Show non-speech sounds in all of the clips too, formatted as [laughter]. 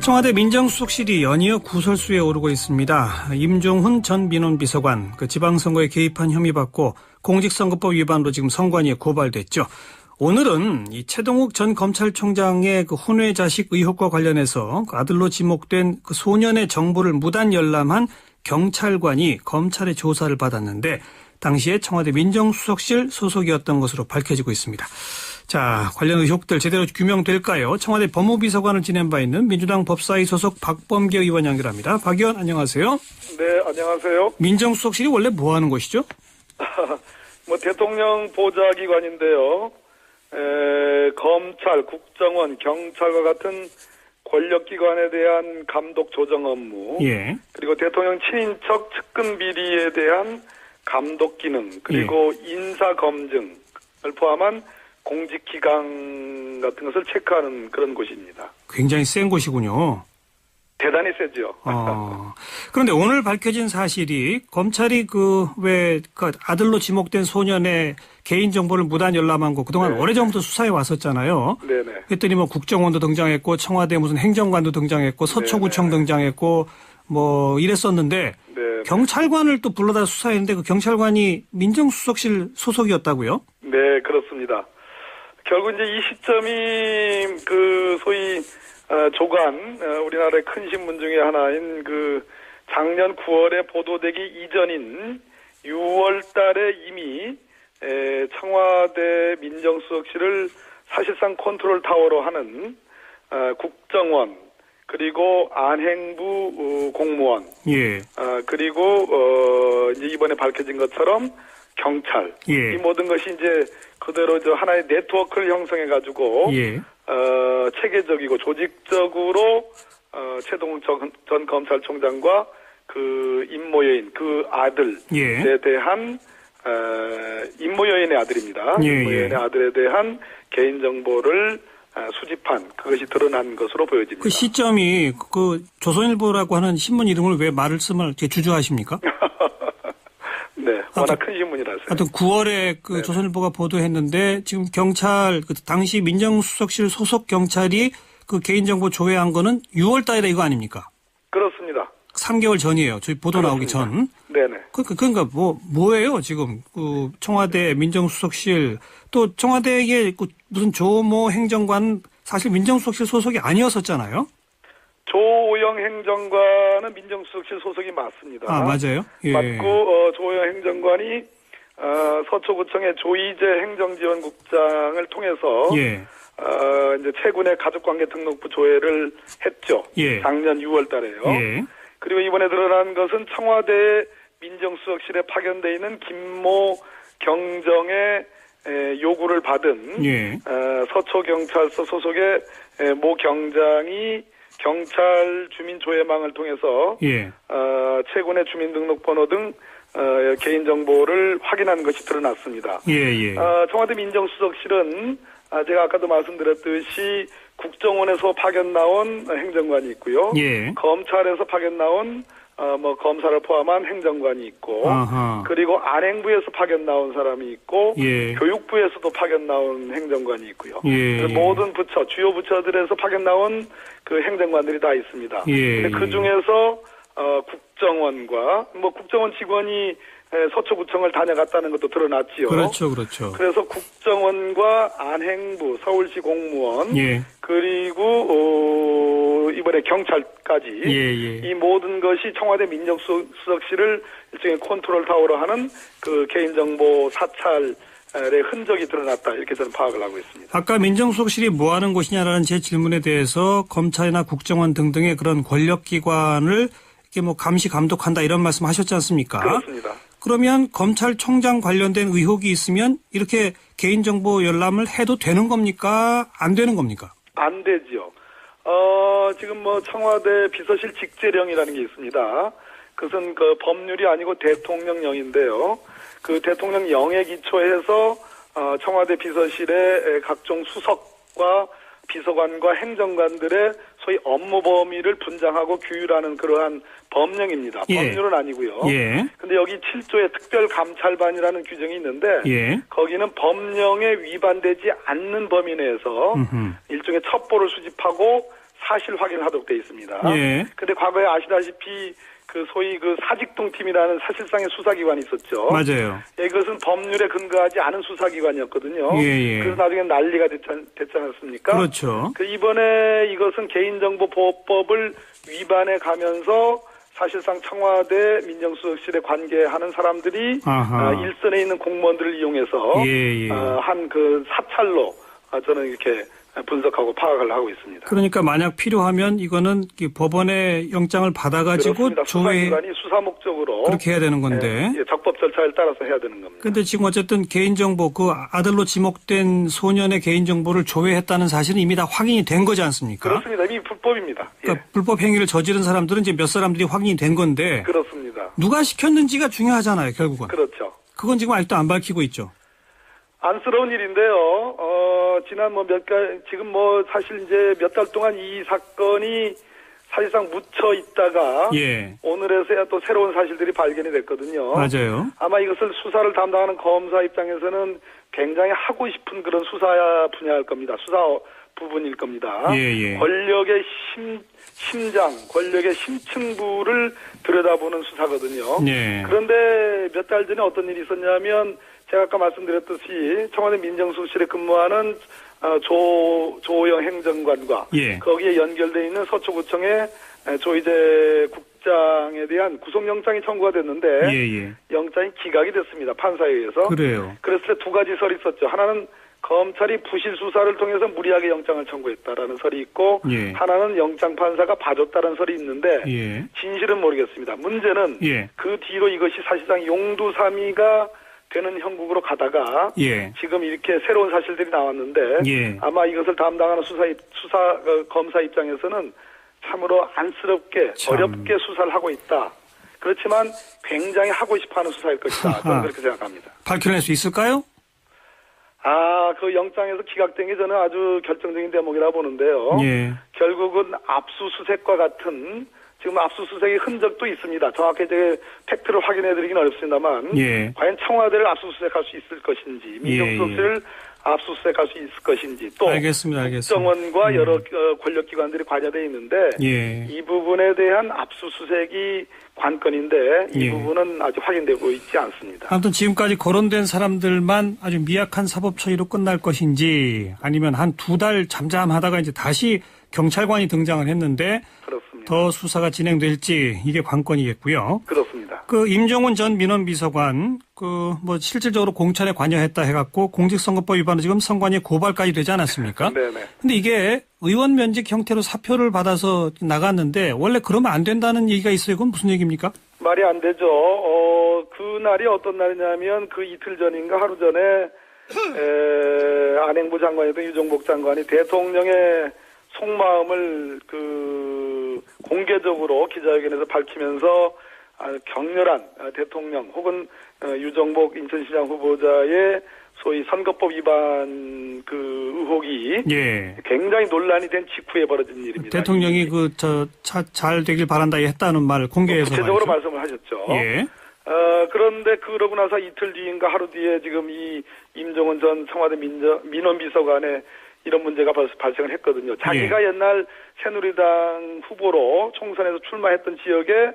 청와대 민정수석실이 연이어 구설수에 오르고 있습니다. 임종훈 전 민원비서관 그 지방선거에 개입한 혐의 받고 공직선거법 위반으로 지금 선관위에 고발됐죠. 오늘은 이 최동욱 전 검찰총장의 그 혼외 자식 의혹과 관련해서 그 아들로 지목된 그 소년의 정보를 무단 열람한 경찰관이 검찰의 조사를 받았는데 당시에 청와대 민정수석실 소속이었던 것으로 밝혀지고 있습니다. 자, 관련 의혹들 제대로 규명될까요? 청와대 법무비서관을 지낸 바 있는 민주당 법사위 소속 박범계 의원 연결합니다. 박 의원 안녕하세요. 네, 안녕하세요. 민정수석실이 원래 뭐 하는 곳이죠? [laughs] 뭐 대통령 보좌기관인데요. 에, 검찰, 국정원, 경찰과 같은 권력기관에 대한 감독 조정 업무, 예. 그리고 대통령 친인척 측근 비리에 대한 감독 기능, 그리고 예. 인사 검증을 포함한 공직 기강 같은 것을 체크하는 그런 곳입니다. 굉장히 센 곳이군요. 대단히 세죠. 어, 그런데 오늘 밝혀진 사실이 검찰이 그왜 그 아들로 지목된 소년의 개인 정보를 무단 열람한 거 그동안 네. 오래전부터 수사해 왔었잖아요. 네네. 그랬더니 뭐 국정원도 등장했고 청와대 무슨 행정관도 등장했고 서초구청 네, 네. 등장했고 뭐 이랬었는데 네. 경찰관을 또 불러다 수사했는데 그 경찰관이 민정수석실 소속이었다고요? 네, 그렇습니다. 결국 이제 이 시점이 그 소위 어, 조간 어, 우리나라의 큰 신문 중에 하나인 그 작년 9월에 보도되기 이전인 6월 달에 이미 에, 청와대 민정수석실을 사실상 컨트롤 타워로 하는 어, 국정원 그리고 안행부 어, 공무원 예. 아, 그리고, 어, 이제 이번에 밝혀진 것처럼 경찰. 예. 이 모든 것이 이제 그대로 저 하나의 네트워크를 형성해 가지고, 예. 어, 체계적이고 조직적으로, 어, 최동욱 전, 전 검찰총장과 그 임모 여인, 그 아들에 예. 대한, 어, 임모 여인의 아들입니다. 예, 임모 예. 여인의 아들에 대한 개인 정보를 아, 수집한 그것이 드러난 것으로 보여집니다. 그 시점이 그 조선일보라고 하는 신문 이름을 왜 말씀을 이렇게 주저하십니까? [laughs] 네, 워낙 큰 신문이라서요. 하여튼 9월에 그 네. 조선일보가 보도했는데 지금 경찰 그 당시 민정수석실 소속 경찰이 그 개인정보 조회한 거는 6월 달이다 이거 아닙니까? 그렇습니다. 3개월 전이에요. 저희 보도 나오기 전. 네네. 그, 그러니까 뭐 뭐예요 지금 그 청와대 민정수석실 또 청와대에 그 무슨 조모 행정관 사실 민정수석실 소속이 아니었었잖아요. 조오영 행정관은 민정수석실 소속이 맞습니다. 아 맞아요. 예. 맞고 어, 조오영 행정관이 어, 서초구청의 조이재 행정지원국장을 통해서 예. 어, 이제 최근에 가족관계 등록부 조회를 했죠. 예. 작년 6월달에요. 예. 그리고 이번에 드러난 것은 청와대 민정수석실에 파견돼 있는 김모 경정의 에, 요구를 받은 예. 어, 서초경찰서 소속의 에, 모 경장이 경찰 주민 조회망을 통해서 예. 어, 최근의 주민등록번호 등 어, 개인정보를 확인한 것이 드러났습니다. 예. 예. 어, 청와대 민정수석실은 아, 제가 아까도 말씀드렸듯이 국정원에서 파견 나온 행정관이 있고요. 예. 검찰에서 파견 나온 어, 뭐 검사를 포함한 행정관이 있고 아하. 그리고 안행부에서 파견 나온 사람이 있고 예. 교육부에서도 파견 나온 행정관이 있고요. 예. 그래서 모든 부처 주요 부처들에서 파견 나온 그 행정관들이 다 있습니다. 예. 그 중에서 어, 국정원과 뭐 국정원 직원이 에, 서초구청을 다녀갔다는 것도 드러났지요. 그렇죠. 그렇죠. 그래서 국정원과 안행부, 서울시 공무원, 예. 그리고 어, 이번에 경찰까지 예. 예. 이 모든 것이 청와대 민정수석실을 일종의 컨트롤 타워로 하는 그 개인정보 사찰 의 흔적이 드러났다 이렇게 저는 파악을 하고 있습니다. 아까 민정수석실이 뭐 하는 곳이냐라는 제 질문에 대해서 검찰이나 국정원 등등의 그런 권력기관을 이렇게 뭐 감시 감독한다 이런 말씀 하셨지 않습니까? 그렇습니다. 그러면 검찰총장 관련된 의혹이 있으면 이렇게 개인정보 열람을 해도 되는 겁니까? 안 되는 겁니까? 안 되지요. 어, 지금 뭐 청와대 비서실 직제령이라는 게 있습니다. 그것은 그 법률이 아니고 대통령령인데요. 그 대통령령에 기초해서 어, 청와대 비서실의 각종 수석과 비서관과 행정관들의 소위 업무 범위를 분장하고 규율하는 그러한 법령입니다. 예. 법률은 아니고요. 예. 근데 여기 7조의 특별 감찰반이라는 규정이 있는데 예. 거기는 법령에 위반되지 않는 범위 내에서 음흠. 일종의 첩보를 수집하고 사실 확인을 하도록 돼 있습니다. 예. 근데 과거에 아시다시피 그 소위 그 사직동 팀이라는 사실상의 수사기관이 있었죠. 맞아요. 예, 이것은 법률에 근거하지 않은 수사기관이었거든요. 예, 예. 그래서 나중에 난리가 됐지, 않- 됐지 않았습니까? 그렇죠. 그 이번에 이것은 개인정보보호법을 위반해 가면서 사실상 청와대 민정수석실에 관계하는 사람들이 아하. 어, 일선에 있는 공무원들을 이용해서 예, 예. 한그 사찰로 어, 저는 이렇게 분석하고 파악을 하고 있습니다. 그러니까 만약 필요하면 이거는 이 법원의 영장을 받아가지고 그렇습니다. 조회 수사기관이 수사 목적으로 그렇게 해야 되는 건데. 예, 예, 적법 절차를 따라서 해야 되는 겁니다. 근데 지금 어쨌든 개인정보 그 아들로 지목된 소년의 개인정보를 조회했다는 사실은 이미 다 확인이 된 거지 않습니까? 그렇습니다. 이미 불법입니다. 예, 그러니까 불법 행위를 저지른 사람들은 이제 몇 사람들이 확인이 된 건데 그렇습니다. 누가 시켰는지가 중요하잖아요, 결국은. 그렇죠. 그건 지금 아직도 안 밝히고 있죠. 안쓰러운 일인데요. 어, 지난 뭐 몇 달, 지금 뭐 사실 이제 몇 달 동안 이 사건이 사실상 묻혀 있다가 예. 오늘에서야 또 새로운 사실들이 발견이 됐거든요. 맞아요. 아마 이것을 수사를 담당하는 검사 입장에서는 굉장히 하고 싶은 그런 수사 분야일 겁니다. 수사 부분일 겁니다. 예, 예. 권력의 심, 심장, 권력의 심층부를 들여다보는 수사거든요. 예. 그런데 몇 달 전에 어떤 일이 있었냐면 제가 아까 말씀드렸듯이 청와대 민정수석실에 근무하는 어, 조 조호영 행정관과 예. 거기에 연결돼 있는 서초구청의 에, 조희재 국장에 대한 구속영장이 청구가 됐는데 예, 예. 영장이 기각이 됐습니다 판사에 의해서. 그래요. 그랬을 때 두 가지 설이 있었죠. 하나는 검찰이 부실 수사를 통해서 무리하게 영장을 청구했다라는 설이 있고 예. 하나는 영장 판사가 봐줬다는 설이 있는데 예. 진실은 모르겠습니다. 문제는 예. 그 뒤로 이것이 사실상 용두사미가 되는 형국으로 가다가 예. 지금 이렇게 새로운 사실들이 나왔는데 예. 아마 이것을 담당하는 수사 입- 수사 어, 검사 입장에서는 참으로 안쓰럽게 참. 어렵게 수사를 하고 있다. 그렇지만 굉장히 하고 싶어하는 수사일 것이다. 저는. 그렇게 생각합니다. 밝혀낼 수 있을까요? 아, 그 영장에서 기각된 게 저는 아주 결정적인 대목이라 보는데요. 예. 결국은 압수수색과 같은 지금 압수수색의 흔적도 있습니다. 정확히 이제 팩트를 확인해드리긴 어렵습니다만 예. 과연 청와대를 압수수색할 수 있을 것인지 민정수석실을 압수수색할 수 있을 것인지 또 알겠습니다. 알겠습니다. 국정원과 여러 어, 권력기관들이 관여돼 있는데 예. 이 부분에 대한 압수수색이 관건인데 이 예. 부분은 아직 확인되고 있지 않습니다. 아무튼 지금까지 거론된 사람들만 아주 미약한 사법 처리로 끝날 것인지 아니면 한 두 달 잠잠하다가 이제 다시 경찰관이 등장을 했는데 그렇습니다. 더 수사가 진행될지 이게 관건이겠고요. 그렇습니다. 그 임종훈 전 민원비서관 그 뭐 실질적으로 공천에 관여했다 해갖고 공직선거법 위반으로 지금 선관위 고발까지 되지 않았습니까? [laughs] 네네. 근데 이게 의원 면직 형태로 사표를 받아서 나갔는데 원래 그러면 안 된다는 얘기가 있어요. 그건 무슨 얘기입니까? 말이 안 되죠. 어, 그날이 어떤 날이냐면 그 이틀 전인가 하루 전에 [laughs] 에, 안행부 장관이던 유정복 장관이 대통령의 속마음을 그 공개적으로 기자회견에서 밝히면서 아, 격렬한 아, 대통령 혹은 어, 유정복 인천시장 후보자의 소위 선거법 위반 그 의혹이 예. 굉장히 논란이 된 직후에 벌어진 일입니다. 대통령이 그 저 잘 되길 바란다 했다는 말을 공개해서 구체적으로 말이죠. 말씀을 하셨죠. 예. 어, 그런데 그러고 나서 이틀 뒤인가 하루 뒤에 지금 이 임종원 전 청와대 민저, 민원비서관에 이런 문제가 발생을 했거든요. 자기가 옛날 새누리당 후보로 총선에서 출마했던 지역에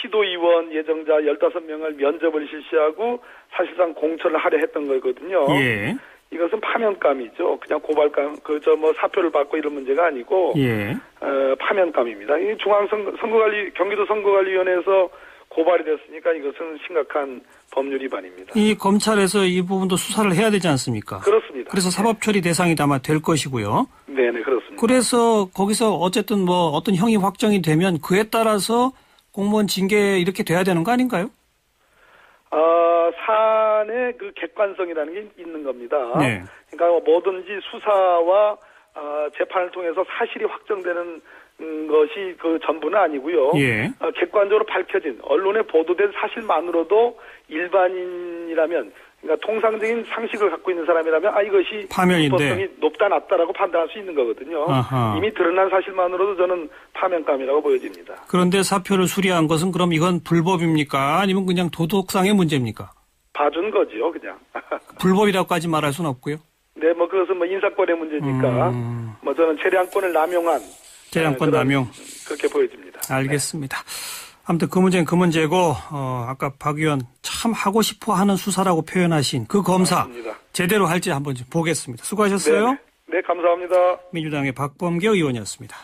시도의원 예정자 15명을 면접을 실시하고 사실상 공천을 하려 했던 거거든요. 예. 이것은 파면감이죠. 그냥 고발감, 그저 뭐 사표를 받고 이런 문제가 아니고 예. 어, 파면감입니다. 이 중앙선거관리 경기도 선거관리위원회에서 고발이 됐으니까 이것은 심각한 법률 위반입니다. 이 검찰에서 이 부분도 수사를 해야 되지 않습니까? 그렇습니다. 그래서 사법 처리 대상이 아마 될 것이고요. 네 네 그렇습니다. 그래서 거기서 어쨌든 뭐 어떤 형이 확정이 되면 그에 따라서 공무원 징계 이렇게 돼야 되는 거 아닌가요? 어, 사안의 그 객관성이라는 게 있는 겁니다. 네. 그러니까 뭐든지 수사와 어, 재판을 통해서 사실이 확정되는 음, 것이 그 전부는 아니고요. 예. 어, 객관적으로 밝혀진 언론에 보도된 사실만으로도 일반인이라면 그러니까 통상적인 상식을 갖고 있는 사람이라면 아 이것이 파면인데. 높다 낮다라고 판단할 수 있는 거거든요. 아하. 이미 드러난 사실만으로도 저는 파면감이라고 보여집니다. 그런데 사표를 수리한 것은 그럼 이건 불법입니까? 아니면 그냥 도덕상의 문제입니까? 봐준 거지요, 그냥. [laughs] 불법이라고까지 말할 수는 없고요. 네, 뭐 그것은 뭐 인사권의 문제니까 음. 뭐 저는 재량권을 남용한 재량권 네, 남용. 그렇게 보여집니다. 알겠습니다. 아무튼 그 문제는 그 문제고 어, 아까 박 의원 참 하고 싶어 하는 수사라고 표현하신 그 검사 맞습니다. 제대로 할지 한번 좀 보겠습니다. 수고하셨어요. 네, 네, 감사합니다. 민주당의 박범계 의원이었습니다.